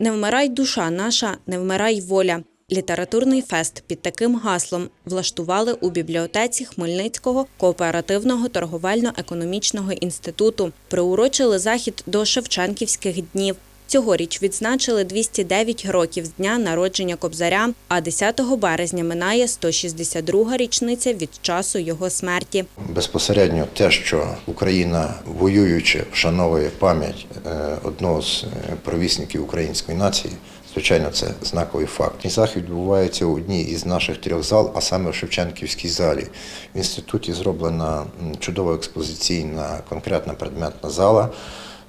Не вмирай душа наша, не вмирай воля. Літературний фест під таким гаслом влаштували у бібліотеці Хмельницького кооперативного торговельно-економічного інституту. Приурочили захід до Шевченківських днів. Цьогоріч відзначили 209 років з дня народження Кобзаря, а 10 березня минає 162-га річниця від часу його смерті. Безпосередньо те, що Україна воюючи вшановує пам'ять е, одного з е, провісників української нації, звичайно, це знаковий факт. Захід відбувається у одній із наших трьох зал, а саме в Шевченківській залі. В інституті зроблена чудова експозиційна конкретна предметна зала.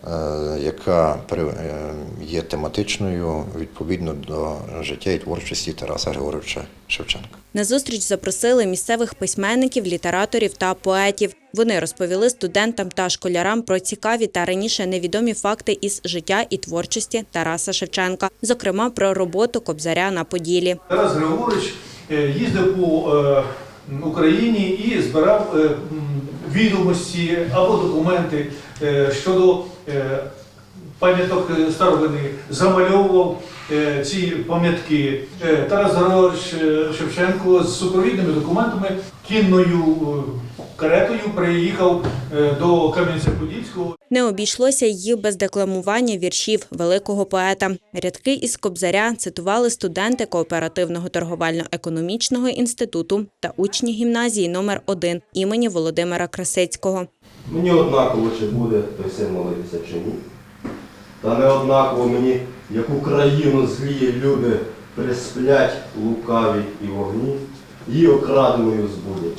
Е, Яка при- е, є тематичною відповідно до життя і творчості Тараса Григоровича Шевченка. На зустріч запросили місцевих письменників, літераторів та поетів. Вони розповіли студентам та школярам про цікаві та раніше невідомі факти із життя і творчості Тараса Шевченка, зокрема про роботу Кобзаря на Поділі. Тарас Григорович е, їздив по Україні і збирав відомості або документи щодо пам'яток е, старовини, замальовував е, ці пам'ятки. Е, Тарас Григорович е, Шевченко з супровідними документами кінною е, каретою приїхав е, до Кам'янця-Подільського. Не обійшлося й без декламування віршів великого поета. Рядки із Кобзаря цитували студенти кооперативного торговельно-економічного інституту та учні гімназії номер 1 імені Володимира Красицького. Мені однаково, чи буде той син молитися чи ні. Та не однаково мені, яку країну злії люди присплять лукаві і вогні, її окраденою збудять.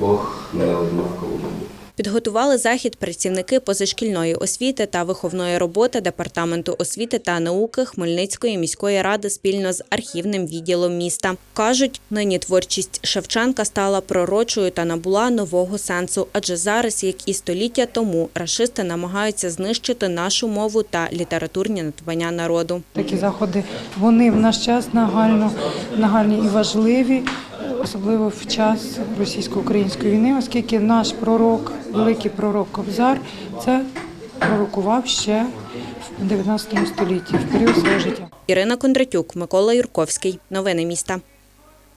Ох, не однаково мені. Підготували захід працівники позашкільної освіти та виховної роботи Департаменту освіти та науки Хмельницької міської ради спільно з архівним відділом міста. Кажуть, нині творчість Шевченка стала пророчою та набула нового сенсу, адже зараз, як і століття тому, рашисти намагаються знищити нашу мову та літературні надбання народу. Такі заходи вони в наш час нагально, нагальні і важливі, особливо в час російсько-української війни, оскільки наш пророк, великий пророк Кобзар, це пророкував ще в 19 столітті, в період свого життя. Ірина Кондратюк, Микола Юрковський. Новини міста.